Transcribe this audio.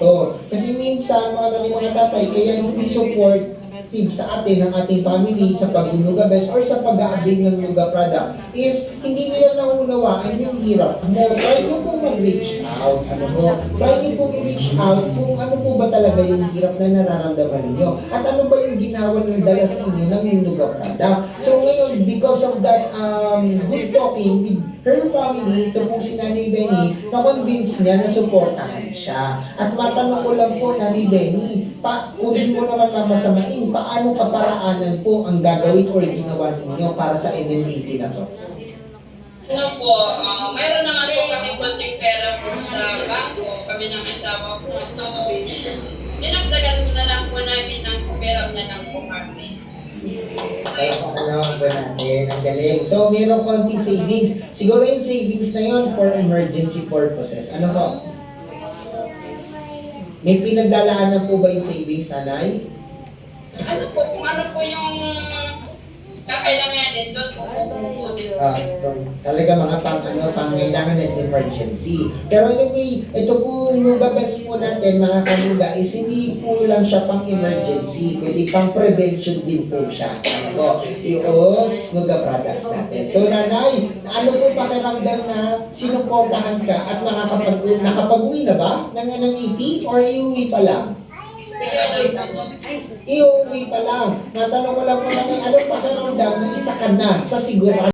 ito. Kasi minsan, mga nani mga tatay, kaya hindi support sa atin, ng ating family sa pagluluga best or sa pag-aabing ng luga product is hindi nila naunawaan yung hirap mo. Try nyo po mag-reach out. Ano mo? Try nyo po i-reach out kung ano po ba talaga yung hirap na nararamdaman ninyo. At ano ba yung ginawa ng dala sa inyo ng luga product. So um, good talking with her family, ito po si Nanay Benny, na-convince niya na supportahan siya. At matanong ko lang po, Nanay Benny, pa, kung di mo naman mamasamain, paano kaparaanan po ang gagawin or ginawa ninyo para sa NM80 na to? Ano po, ah, mayroon naman po kami konting pera po sa bangko, kami ng asawa ko. So, dinagdagan na lang po namin ng pera na lang po kami. Kaya ano ba natin? Ang galing. So, mayroong konting savings. Siguro yung savings na yon for emergency purposes. Ano po? May pinagdalaanan po ba yung savings, nanay? Ano po, kung ano po yung kakailanganin doon po pupunin po. Ah, so, talaga mga pang ano, pangailangan at emergency. Pero anyway, ito po yung best po natin mga kanuga is hindi po lang siya pang emergency, kundi pang prevention din po siya. Ano po, yung nuga products natin. So nanay, ano po pakiramdam na sinuportahan ka at makakapag nakapag-uwi na ba ng, ng 80 or iuwi pa lang? Iuwi pa lang. Natanong ko lang po namin, ano pakiramdam na isa ka na sa sigurado